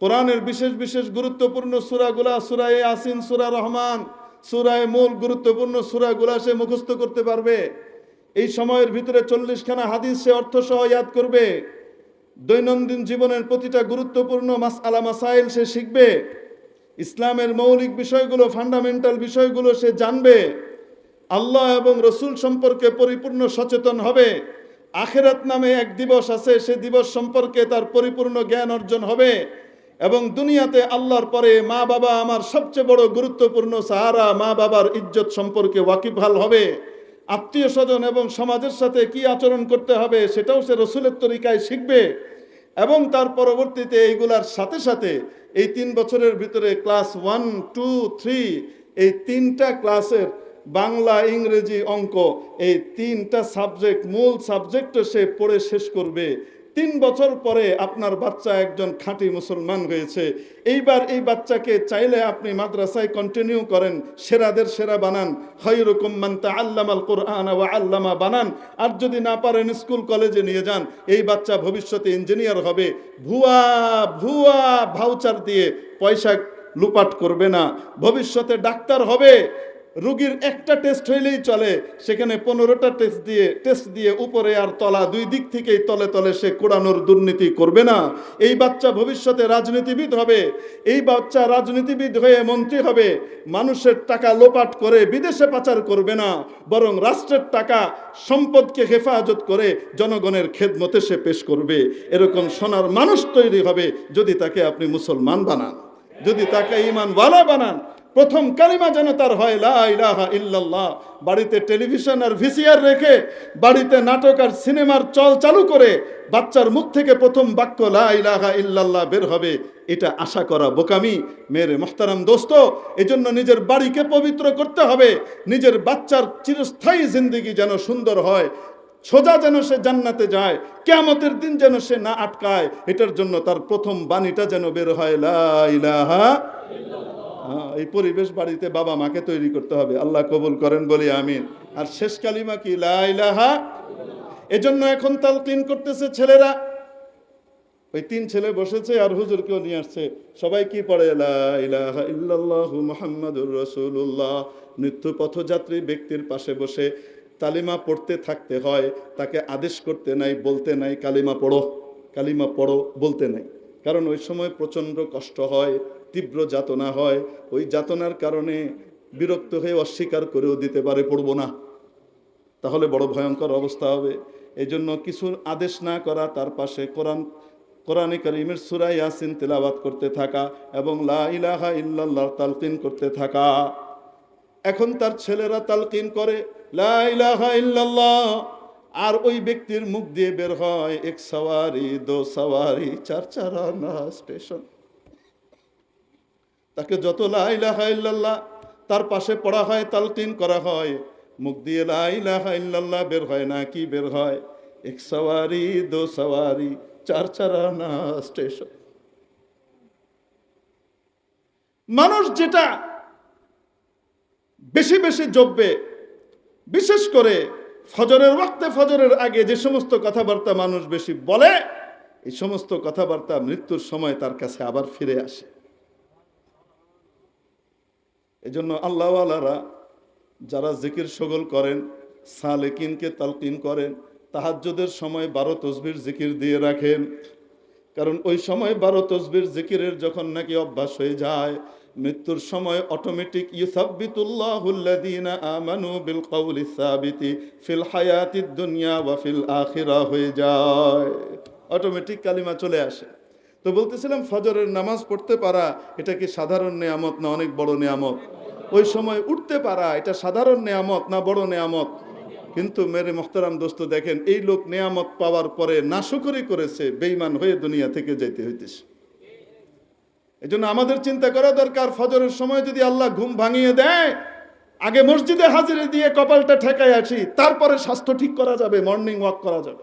কোরআনের বিশেষ বিশেষ গুরুত্বপূর্ণ সুরাগুলা সুরায় আসিন সুরা রহমান, সুরায় মূল গুরুত্বপূর্ণ সুরাগুলা সে মুখস্থ করতে পারবে। এই সময়ের ভিতরে চল্লিশখানা হাদিস সে অর্থ সহ ইয়াদ করবে। দৈনন্দিন জীবনের প্রতিটা গুরুত্বপূর্ণ মাস আলা মাসাইল সে শিখবে। ইসলামের মৌলিক বিষয়গুলো, ফান্ডামেন্টাল বিষয়গুলো সে জানবে। আল্লাহ এবং রসুল সম্পর্কে পরিপূর্ণ সচেতন হবে। আখেরাত নামে এক দিবস আছে, সে দিবস সম্পর্কে তার পরিপূর্ণ জ্ঞান অর্জন হবে। এবং দুনিয়াতে আল্লাহর পরে মা বাবা আমার সবচেয়ে বড় গুরুত্বপূর্ণ সাহারা, মা বাবার ইজ্জত সম্পর্কে ওয়াকিবহাল হবে। আত্মীয় স্বজন এবং সমাজের সাথে কি আচরণ করতে হবে সেটাও সে রসুলের তরিকায় শিখবে। এবং তার পরবর্তীতে এইগুলার সাথে সাথে এই তিন বছরের ভিতরে ক্লাস ওয়ান, টু, থ্রি, এই তিনটা ক্লাসের বাংলা, ইংরেজি অঙ্ক, এই তিনটা সাবজেক্ট, মূল সাবজেক্টও সে পড়ে শেষ করবে। তিন বছর পরে আপনার বাচ্চা একজন খাঁটি মুসলমান হয়েছে। এইবার এই বাচ্চাকে চাইলে আপনি মাদ্রাসায় কন্টিনিউ করেন, সেরাদের সেরা বানান। খৈরকম মান্তা আল্লামাল কোরআন ওয়া আল্লামা বানান। আর যদি না পারেন স্কুল, কলেজে নিয়ে যান। এই বাচ্চা ভবিষ্যতে ইঞ্জিনিয়ার হবে। ভুয়া ভুয়া ভাউচার দিয়ে পয়সা লুপাট করবে না। ভবিষ্যতে ডাক্তার হবে। রুগীর একটা টেস্ট হইলেই চলে। সেখানে পনেরোটা টেস্ট দিয়ে টেস্ট দিয়ে উপরে আর তলা দুই দিক থেকেই তলে তলে সে কোড়ানোর দুর্নীতি করবে না। এই বাচ্চা ভবিষ্যতে রাজনীতিবিদ হবে। এই বাচ্চা রাজনীতিবিদ হয়ে মন্ত্রী হবে। মানুষের টাকা লোপাট করে বিদেশে পাচার করবে না। বরং রাষ্ট্রের টাকা সম্পদকে হেফাজত করে জনগণের খেদমতে সে পেশ করবে। এরকম সোনার মানুষ তৈরি হবে যদি তাকে আপনি মুসলমান বানান। যদি তাকে ইমানওয়ালা বানান প্রথম কালিমা যেন তার হয় লা ইলাহা ইল্লাল্লাহ। বাড়িতে টেলিভিশন আর ভিসিআর রেখে বাড়িতে নাটক আর সিনেমার চল চালু করে বাচ্চার মুখ থেকে প্রথম বাক্য লা ইলাহা ইল্লাল্লাহ বের হবে। এটা আশা করা বোকামি। মেরে মোহতারাম দোস্ত এজন্য নিজের বাড়িকে পবিত্র করতে হবে। নিজের বাচ্চার চিরস্থায়ী জিন্দগি যেন সুন্দর হয়। সোজা যেন সে জান্নাতে যায় কেয়ামতের দিন যেন সে না আটকায়। এটার জন্য তার প্রথম বাণীটা যেন বের হয় লা ইলাহা হ্যাঁ, এই পরিবেশ বাড়িতে বাবা মাকে তৈরি করতে হবে। আল্লাহ কবুল করেন বলি, আমিন। আর শেষ কালিমা কি? লা ইলাহা এজন্য এখন তাল ক্লিন করতেছে ছেলেরা। ওই তিন ছেলে বসেছে আর হুজুরকেও নিয়ে আসছে। সবাই কি পড়ে? ইল্লাল্লাহু মুহাম্মাদুর রাসূলুল্লাহ। মৃত্যু পথযাত্রী ব্যক্তির পাশে বসে তালিমা পড়তে থাকতে হয়। তাকে আদেশ করতে নাই, বলতে নাই, কালিমা পড়ো কালিমা পড়ো, বলতে নাই। কারণ ওই সময় প্রচণ্ড কষ্ট হয়। তীব্র যাতনা হয়, ওই যাতনার কারণে বিরক্ত হয়ে অস্বীকার করেও দিতে পারে, পড়ব না। তাহলে বড় ভয়ঙ্কর অবস্থা হবে। এই জন্য কিছু আদেশ না করা, তার পাশে কোরআন, কোরআনে করিমের সুরা ইয়াসিন তেলাবাত করতে থাকা এবং লা ইলাহা ইল্লাল্লাহ তালকিন করতে থাকা। এখন তার ছেলেরা তালকিন করে, লা ইলাহা ইল্লাল্লাহ, আর ওই ব্যক্তির মুখ দিয়ে বের হয়, এক সওয়ারি, দো সওয়ারি, চার চারানা স্টেশন। তাকে যত লা ইলাহা ইল্লাল্লাহ তার পাশে পড়া হয়, তালকিন করা হয়। মুখ দিয়ে লা ইলাহা ইল্লাল্লাহ বের হয় না, কি বের হয়? এক সওয়ারি, দো সওয়ারি, চার চারানা স্টেশন। মানুষ যেটা বেশি বেশি জপবে, বিশেষ করে ফজরের ওয়াক্তে ফজরের আগে যে সমস্ত কথাবার্তা মানুষ বেশি বলে, এই সমস্ত কথাবার্তা মৃত্যুর সময় তার কাছে আবার ফিরে আসে। এজন্য আল্লাহওয়ালারা যারা জিকির সগল করেন, সালেকিনকে তালকিন করেন, তাহাজ্জুদের সময় বারো তসবির জিকির দিয়ে রাখেন। কারণ ওই সময় বারো তসবির জিকিরের যখন নাকি অভ্যাস হয়ে যায়, মৃত্যুর সময় অটোমেটিক ইউসাব্বিতুল্লাহুল্লাযীনা আমানু ফিল দুনিয়া ফিল আখিরা হয়ে যায়। অটোমেটিক কালিমা চলে আসে। তো বলতেছিলাম, ফজরের নামাজ পড়তে পারা, এটা কি সাধারণ নেয়ামত না অনেক বড় নেয়ামত? ওই সময় উঠতে পারা, এটা সাধারণ নেয়ামত না বড় নেয়ামত? কিন্তু মেরে মোহতারাম দোস্ত, দেখেন, এই লোক নেয়ামত পাওয়ার পরে নাশুকরি করেছে বেইমান হয়ে দুনিয়া থেকে যেতে হইতেছে। এই জন্য আমাদের চিন্তা করা দরকার, ফজরের সময় যদি আল্লাহ ঘুম ভাঙিয়ে দেয়, আগে মসজিদে হাজিরে দিয়ে কপালটা ঠেকায় আসি, তারপরে স্বাস্থ্য ঠিক করা যাবে, মর্নিং ওয়াক করা যাবে।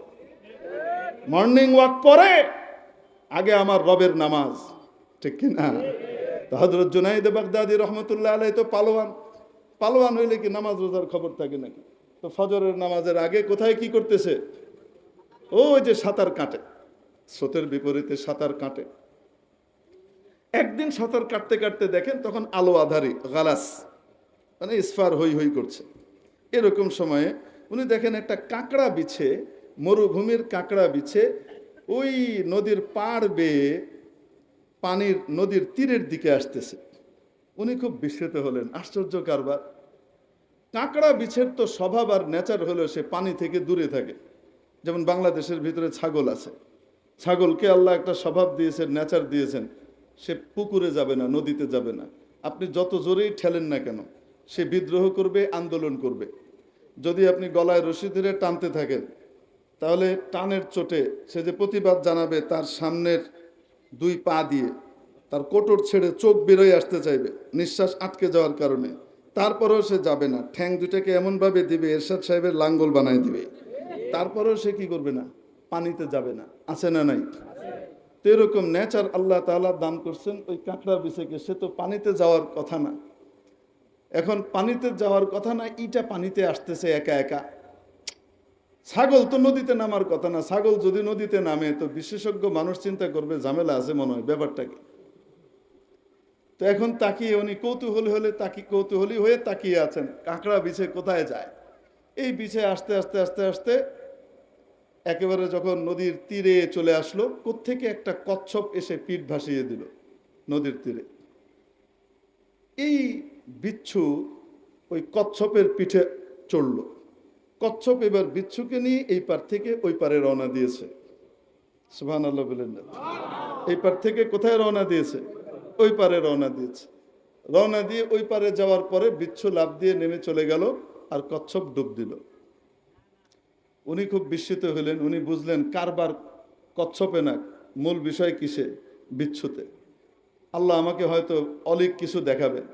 মর্নিং ওয়াক পরে আগে আমার রবের নামাজ, ঠিক কিনা হজরত জুনাইদ বাগদাদি রহমতুল্লাহ আলাই তো পালোয়ান। পালোয়ান হইলে কি নামাজ রোজার খবর থাকে নাকি? তো ফজরের নামাজের আগে কোথায় কি করতেছে? ওই যে সাঁতার কাটে। স্রোতের বিপরীতে সাঁতার কাটে। একদিন সাঁতার কাটতে কাটতে দেখেন তখন আলো আধারি, গালাস মানে ইস্ফার হই হই করছে। এরকম সময়ে উনি দেখেন একটা কাঁকড়া বিছে, মরুভূমির কাঁকড়া বিছে ওই নদীর পাড় বেয়ে পানির নদীর তীরের দিকে আসতেছে। উনি খুব বিস্মিত হলেন, আশ্চর্য কারবার। কাঁকড়া বিছের তো স্বভাব আর নেচার হলেও সে পানি থেকে দূরে থাকে। যেমন বাংলাদেশের ভিতরে ছাগল আছে। ছাগলকে আল্লাহ একটা স্বভাব দিয়েছেন, নেচার দিয়েছেন। সে পুকুরে যাবে না, নদীতে যাবে না। আপনি যত জোরেই ঠেলেন না কেন, সে বিদ্রোহ করবে, আন্দোলন করবে। যদি আপনি গলায় রশি ধরে টানতে থাকেন তাহলে টানের চোটে সে যে প্রতিবাদ জানাবে তার সামনের দুই পা দিয়ে, তার কোটর ছেড়ে চোখ বেরোয় আসতে চাইবে, নিঃশ্বাস আটকে যাওয়ার কারণে। তারপরেও সে যাবে না। ঠ্যাং দুটাকে এমনভাবে দিবে, এরশাদ সাহেবের লাঙ্গল বানায় দিবে। তারপরেও সে কি করবে না? পানিতে যাবে না। আছে না নাই? তো এরকম নেচার আল্লাহ তাআলা দান করছেন, ওই কাঁকড়া বিছেকে সে তো পানিতে যাওয়ার কথা না। এখন পানিতে যাওয়ার কথা না, ইটা পানিতে আসতেছে একা একা। ছাগল তো নদীতে নামার কথা না, ছাগল যদি নদীতে নামে, তো বিশেষজ্ঞ মানুষ চিন্তা করবে, ঝামেলা আছে মনে হয়, ব্যাপারটা কি? তো এখন তাকিয়ে উনি কৌতূহলী হলে তাকি, কৌতূহলী হয়ে তাকিয়ে আছেন, কাঁকড়া বিছে কোথায় যায়? এই বিছে আস্তে আস্তে আস্তে আস্তে একেবারে যখন নদীর তীরে চলে আসলো, কোত্থেকে একটা কচ্ছপ এসে পিঠ ভাসিয়ে দিল নদীর তীরে। এই বিচ্ছু ওই কচ্ছপের পিঠে চড়ল। কচ্ছপ এবার বিচ্ছুকে নিয়ে এই পার থেকে ওই পারে রওনা দিয়েছে। সুহান আল্লাহ বলেন। এই পার থেকে কোথায় রওনা দিয়েছে? ওই পারে রওনা দিয়েছে। রওনা দিয়ে ওই পারে যাওয়ার পরে বিচ্ছু লাভ দিয়ে নেমে চলে গেল আর কচ্ছপ ডুব দিল। উনি খুব বিস্মিত হলেন। উনি বুঝলেন, কারবার কচ্ছপে না, মূল বিষয় কিসে? বিচ্ছুতে। আল্লাহ আমাকে হয়তো অলিক কিছু দেখাবেন।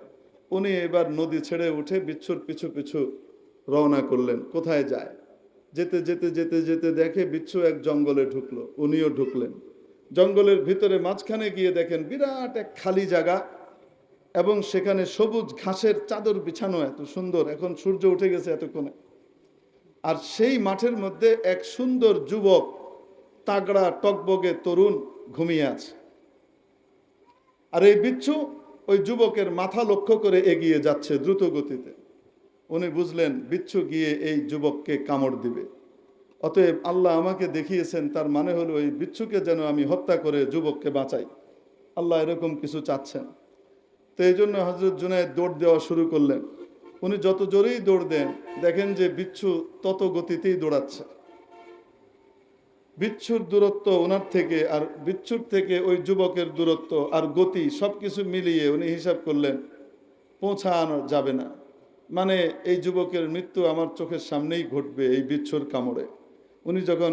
উনি এবার নদী ছেড়ে উঠে বিচ্ছুর পিছু পিছু রওনা করলেন, কোথায় যায়? যেতে যেতে যেতে যেতে দেখে বিচ্ছু এক জঙ্গলে ঢুকলো, উনিও ঢুকলেন। জঙ্গলের ভিতরে মাঝখানে গিয়ে দেখেন বিরাট এক খালি জায়গা এবং সেখানে সবুজ ঘাসের চাদর বিছানো এত সুন্দর, এখন সূর্য উঠে গেছে এতক্ষণে। আর সেই মাঠের মধ্যে এক সুন্দর যুবক, তাগড়া টকবগে তরুণ ঘুমিয়ে আছে। আর এই বিচ্ছু ওই যুবকের মাথা লক্ষ্য করে এগিয়ে যাচ্ছে দ্রুত গতিতে উনি বুঝলেন, বিচ্ছু গিয়ে এই যুবককে কামড় দিবে। অতএব আল্লাহ আমাকে দেখিয়েছেন, তার মানে হলো এই বিচ্ছুকে যেন আমি হত্যা করে যুবককে বাঁচাই। আল্লাহ এরকম কিছু চাচ্ছেন। তো এই জন্য হজরত জুনায়দ দৌড় দেওয়া শুরু করলেন। উনি যত জোরেই দৌড় দেন, দেখেন যে বিচ্ছু তত গতিতেই দৌড়াচ্ছে। বিচ্ছুর দূরত্ব ওনার থেকে আর বিচ্ছুর থেকে ওই যুবকের দূরত্ব আর গতি সব কিছু মিলিয়ে উনি হিসাব করলেন, পৌঁছানো যাবে না। মানে এই যুবকের মৃত্যু আমার চোখের সামনেই ঘটবে এই বিচ্ছুর কামড়ে। উনি যখন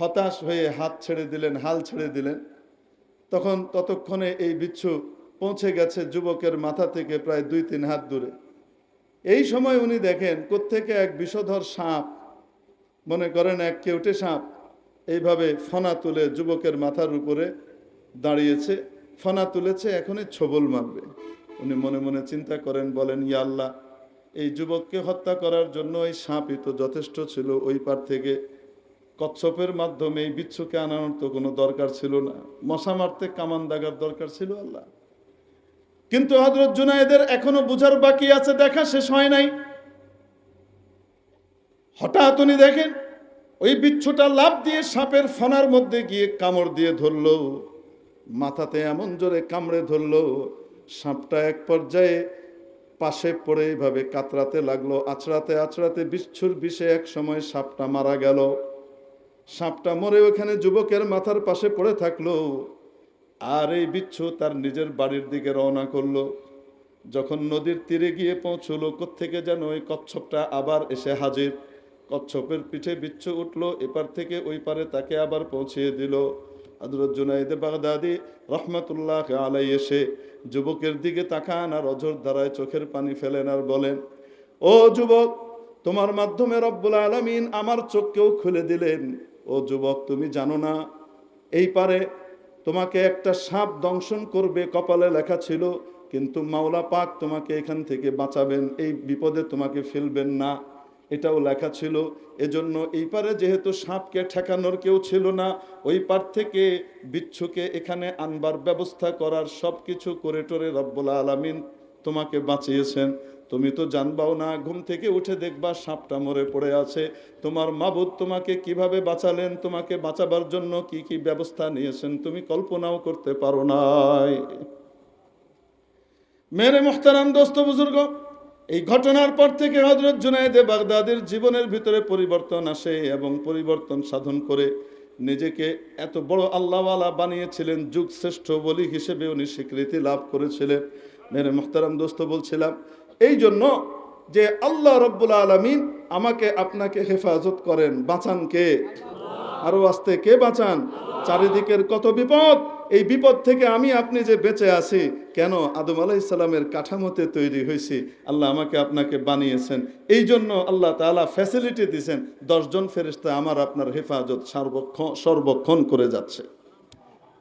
হতাশ হয়ে হাত ছেড়ে দিলেন, হাল ছেড়ে দিলেন, তখন ততক্ষণে এই বিচ্ছু পৌঁছে গেছে যুবকের মাথা থেকে প্রায় দুই তিন হাত দূরে। এই সময় উনি দেখেন, কোত্থেকে এক বিষধর সাপ, মনে করেন এক কেউটে সাপ, এইভাবে ফনা তুলে যুবকের মাথার উপরে দাঁড়িয়েছে, ফনা তুলেছে, এখনই ছবল মারবে। উনি মনে মনে চিন্তা করেন, বলেন ইয়া আল্লাহ এই যুবককে হত্যা করার জন্য এই সাপই তো যথেষ্ট ছিল। ওই পার থেকে কচ্ছপের মাধ্যমে এই বিচ্ছুকে আনানোর তো কোনো দরকার ছিল না। মশা মারতে কামান দাগার দরকার ছিল আল্লাহ। কিন্তু হজরত জুনায়েদের এখনও বুঝার বাকি আছে, দেখা শেষ হয় নাই। হঠাৎ উনি দেখেন, ওই বিচ্ছুটা লাভ দিয়ে সাপের ফনার মধ্যে গিয়ে কামড় দিয়ে ধরলো। মাথাতে এমন জোরে কামড়ে ধরলো, সাপটা এক পর্যায়ে পাশে পড়ে এইভাবে কাতরাতে লাগল, আছড়াতে আছড়াতে বিচ্ছুর বিষে এক সময় সাপটা মারা গেল। সাপটা মরে ওখানে যুবকের মাথার পাশে পড়ে থাকল আর এই বিচ্ছু তার নিজের বাড়ির দিকে রওনা করল। যখন নদীর তীরে গিয়ে পৌঁছলো, কোত্থেকে যেন ওই কচ্ছপটা আবার এসে হাজির। কচ্ছপের পিঠে বিচ্ছু উঠল, এপার থেকে ওই পারে তাকে আবার পৌঁছিয়ে দিল। হজরত জুনাইদে বাগদাদি রহমতুল্লাহ আলাই এসে যুবকের দিকে তাকান আর অঝর ধারায় চোখের পানি ফেলেন আর বলেন, ও যুবক, তোমার মাধ্যমে রব্বুল আলমিন আমার চোখকেও খুলে দিলেন। ও যুবক, তুমি জানো না, এই পারে তোমাকে একটা সাপ দংশন করবে কপালে লেখা ছিল, কিন্তু মাওলা পাক তোমাকে এখান থেকে বাঁচাবেন, এই বিপদে তোমাকে ফেলবেন না। এটাও লেখা ছিল, এজন্য এই পারে যেহেতু সাপকে ঠেকানোর কেউ ছিল না, ওই পার থেকে বিচ্ছুকে এখানে আনবার ব্যবস্থা করার সব কিছু করে টোরে রব্বুল আলামিন তোমাকে বাঁচিয়েছেন। তুমি তো জানবাও না, ঘুম থেকে উঠে দেখবা সাপটা মরে পড়ে আছে। তোমার মাবুদ তোমাকে কীভাবে বাঁচালেন, তোমাকে বাঁচাবার জন্য কি কি ব্যবস্থা নিয়েছেন তুমি কল্পনাও করতে পারো নাই। মেরে মোহতারাম দোস্ত বুজুর্গ এই ঘটনার পর থেকে হজরত জুনায়দে বাগদাদের জীবনের ভিতরে পরিবর্তন আসে এবং পরিবর্তন সাধন করে নিজেকে এত বড় আল্লাহওয়ালা বানিয়েছিলেন, যুগ শ্রেষ্ঠ বলি হিসেবে উনি স্বীকৃতি লাভ করেছিলেন। মেরে মোহতারাম দোস্ত বলছিলাম, এই জন্য যে আল্লাহ রব্বুল আলমিন আমাকে আপনাকে হেফাজত করেন, বাঁচান কে? আরও আসতে কে বাঁচান? চারিদিকের কত বিপদ? এই বিপদ থেকে আমি আপনি যে বেঁচে আছি, কেন আদম আলাহ ইসলামের কাঠামোতে তৈরি হয়েছি? আল্লাহ আমাকে আপনাকে বানিয়েছেন। এই জন্য আল্লাহ তালা ফ্যাসিলিটি দিয়েছেন। দশজন ফেরিস্তা আমার আপনার হেফাজত সর্বক্ষণ সর্বক্ষণ করে যাচ্ছে।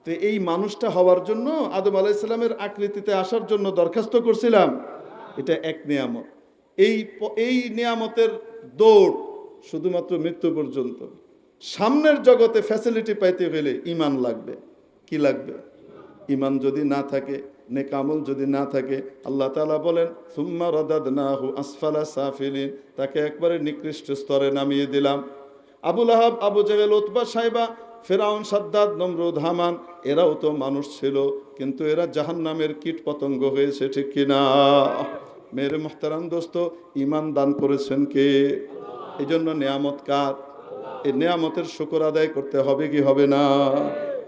তো এই মানুষটা হওয়ার জন্য আদম আলাহ ইসলামের আকৃতিতে আসার জন্য দরখাস্ত করছিলাম। এটা এক নিয়ামত। এই এই নিয়ামতের দৌড় শুধুমাত্র মৃত্যু পর্যন্ত। সামনের জগতে ফ্যাসিলিটি পাইতে গেলে ইমান লাগবে। কি লাগবে? ইমান যদি না থাকে, নেকামল যদি না থাকে, আল্লাহ তালা বলেন, সুম্মা রদাদ নাহু আসফালা সাফিলিন। তাকে একবারে নিকৃষ্ট স্তরে নামিয়ে দিলাম। আবুল আহাব আবু জাহেল, উতবা সাহেবা ফেরাউন, সাদ্দাদ, নমরুদ, হামান, এরাও তো মানুষ ছিল, কিন্তু এরা জাহান্নামের কীট পতঙ্গ হয়েছে, ঠিক কিনা মেরে মোহতারাম দোস্ত ইমান দান করেছেন কে? এই জন্য নেয়ামত কার? এই নেয়ামতের শুকর আদায় করতে হবে কি হবে না?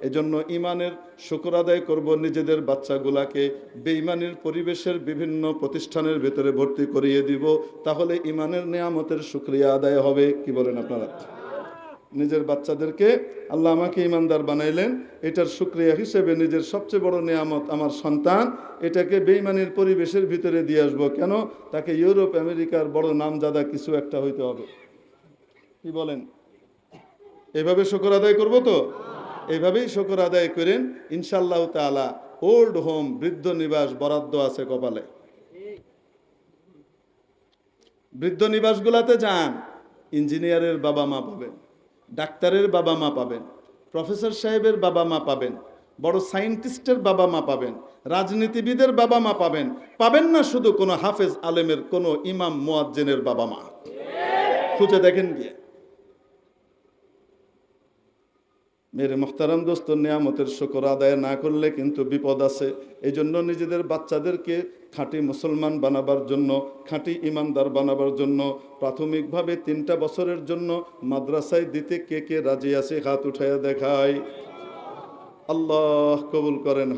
এজন্য ইমানের শুকর আদায় করব নিজেদের বাচ্চাগুলাকে। বেঈমানের পরিবেশের বিভিন্ন প্রতিষ্ঠানের ভেতরে ভর্তি করিয়ে দিব, তাহলে ইমানের নেয়ামতের শুক্রিয়া আদায় হবে। কি বলেন আপনারা? নিজের বাচ্চাদেরকে আল্লাহ আমাকে ইমানদার বানাইলেন, এটার শুক্রিয়া হিসেবে নিজের সবচেয়ে বড় নেয়ামত আমার সন্তান, এটাকে বেইমানের পরিবেশের ভিতরে দিয়ে আসব। কেন? তাকে ইউরোপ, আমেরিকার বড় নামজাদা কিছু একটা হইতে হবে। কি বলেন? এভাবে শুকর আদায় করব তো? এইভাবেই শুকর আদায় করেন ইনশাল্লাহ তাআলা, ওল্ড হোম, বৃদ্ধ নিবাস বরাদ্দ আছে কপালে। বৃদ্ধ নিবাসগুলাতে যান, ইঞ্জিনিয়ারের বাবা মা পাবেন, ডাক্তারের বাবা মা পাবেন, প্রফেসর সাহেবের বাবা মা পাবেন, বড় সায়েন্টিস্টের বাবা মা পাবেন, রাজনীতিবিদের বাবা মা পাবেন পাবেন না শুধু কোনো হাফেজ আলেমের, কোনো ইমাম মোয়াজ্জেনের বাবা মা। খুঁজে দেখেন গিয়ে। মেরে মোহতারাম দোস্ত নিয়ামতের শকর আদায় না করলে কিন্তু বিপদ আছে। এই জন্য নিজেদের বাচ্চাদেরকে খাঁটি মুসলমান বানাবার জন্য, খাঁটি ইমানদার বানাবার জন্য, প্রাথমিকভাবে তিনটা বছরের জন্য মাদ্রাসায় দিতে কে কে রাজি আছে হাত উঠাইয়া দেখায়। আল্লাহ কবুল করেন।